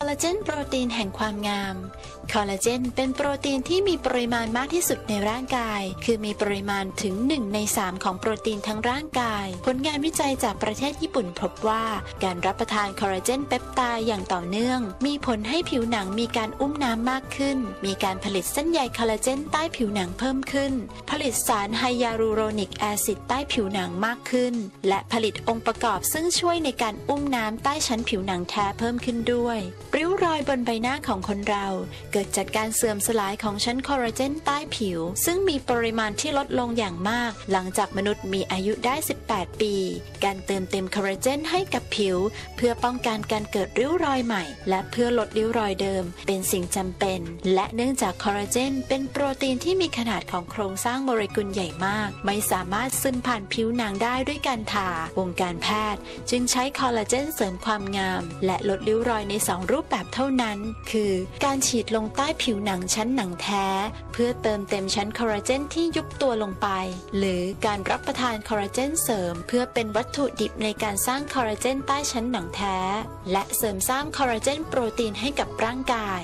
คอลลาเจนโปรตีนแห่งความงาม คอลลาเจนเป็นโปรตีนที่มีปริมาณมากที่สุดในร่างกาย คือมีปริมาณถึง 1 ใน 3 ของโปรตีนทั้งร่างกาย ผลงานวิจัยจากประเทศญี่ปุ่นพบว่า การรับประทานคอลลาเจนเปปไตด์อย่างต่อเนื่อง มีผลให้ผิวหนังมีการอุ้มน้ำมากขึ้น มีการผลิตเส้นใยคอลลาเจนใต้ผิวหนังเพิ่มขึ้น ผลิตสารไฮยาลูโรนิกแอซิดใต้ผิวหนังมากขึ้น และผลิตองค์ประกอบซึ่งช่วยในการอุ้มน้ำใต้ชั้นผิวหนังแท้เพิ่มขึ้นด้วย ริ้วรอยบนใบหน้าของคนเรา เกิดจากการเสื่อมสลายของชั้นคอลลาเจนใต้ผิว ซึ่งมีปริมาณที่ลดลงอย่างมาก หลังจากมนุษย์มีอายุได้ 18 ปี การเติมเต็มคอลลาเจนให้กับผิว เพื่อป้องกันการเกิดริ้วรอยใหม่ และเพื่อลดริ้วรอยเดิม เป็นสิ่งจำเป็น และเนื่องจากคอลลาเจน เป็นโปรตีนที่มีขนาดของโครงสร้างโมเลกุลใหญ่มาก ไม่สามารถซึมผ่านผิวหนังได้ด้วยการทาวงการแพทย์ จึงใช้คอลลาเจนเสริมความงาม และลดริ้วรอยในสองรูปแบบเท่านั้น คือการฉีดลงใต้ผิวหนังชั้นหนังแท้ เพื่อเติมเต็มชั้นคอลลาเจนที่ยุบตัวลงไป หรือการรับประทานคอลลาเจนเสริม เพื่อเป็นวัตถุดิบในการสร้างคอลลาเจนใต้ชั้นหนังแท้ และเสริมสร้างคอลลาเจนโปรตีนให้กับร่างกาย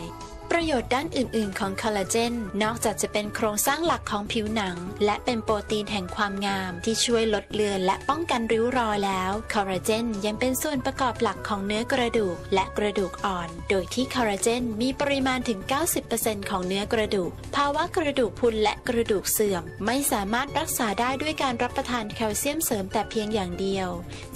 ประโยชน์ด้านอื่น ๆ ของคอลลาเจน นอกจากจะเป็นโครงสร้างหลักของผิวหนัง และเป็นโปรตีนแห่งความงาม ที่ช่วยลดเลือนและป้องกันริ้วรอยแล้ว คอลลาเจนยังเป็นส่วนประกอบหลักของเนื้อกระดูก และกระดูกอ่อน โดยที่คอลลาเจนมีปริมาณถึง 90%ของเนื้อกระดูก ภาวะกระดูกพุนและกระดูกเสื่อม ไม่สามารถรักษาได้ด้วยการรับประทานแคลเซียมเสริมแต่เพียงอย่างเดียว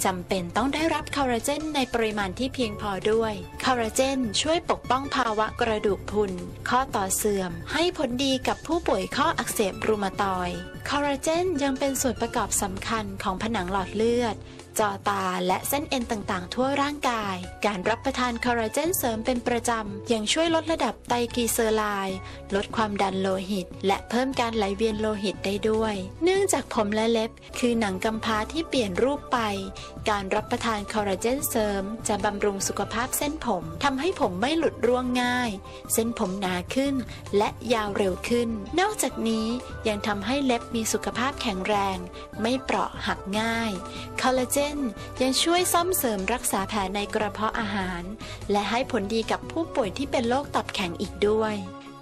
จำเป็นต้องได้รับคอลลาเจนในปริมาณที่เพียงพอด้วย คอลลาเจนช่วยปกป้องภาวะกระดูกพรุน ข้อต่อเสื่อม ให้ผลดีกับผู้ป่วยข้ออักเสบรูมาตอยด์คอลลาเจนยังเป็นส่วนประกอบสำคัญของผนังหลอดเลือดจอตาและเส้นเอ็นต่างๆ ทั่วร่างกาย การรับประทานคอลลาเจนเสริมเป็นประจำ ยังช่วยลดระดับไตรกลีเซอไรด์ลดความดันโลหิต และเพิ่มการไหลเวียนโลหิตได้ด้วย เนื่องจากผมและเล็บ คือหนังกำพร้าที่เปลี่ยนรูปไป การรับประทานคอลลาเจนเสริม จะบำรุงสุขภาพเส้นผมทำให้ผมไม่หลุดร่วงง่ายส้นผมหนาขึ้น และยาวเร็วขึ้น นอกจากนี้ยังทำให้เล็บมีสุขภาพแข็งแรง ไม่เปราะหักง่าย คอลลาเจนยังช่วยซ่อมเสริมรักษาแผลในกระเพาะอาหาร และให้ผลดีกับผู้ป่วยที่เป็นโรคตับแข็งอีกด้วย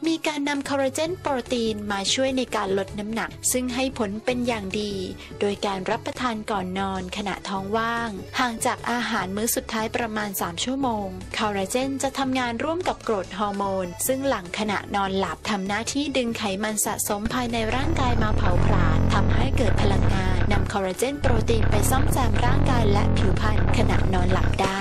มีการนำคอลลาเจนโปรตีนมาช่วยในการลดน้ำหนัก ซึ่งให้ผลเป็นอย่างดี โดยการรับประทานก่อนนอนขณะท้องว่าง ห่างจากอาหารมื้อสุดท้ายประมาณ 3 ชั่วโมง คอลลาเจนจะทำงานร่วมกับกรดฮอร์โมน ซึ่งหลังขณะนอนหลับทำหน้าที่ดึงไขมันสะสมภายในร่างกายมาเผาผลาญทำให้เกิดพลังงานนำคอลลาเจนโปรตีนไปซ่อมแซมร่างกายและผิวพรรณขณะนอนหลับได้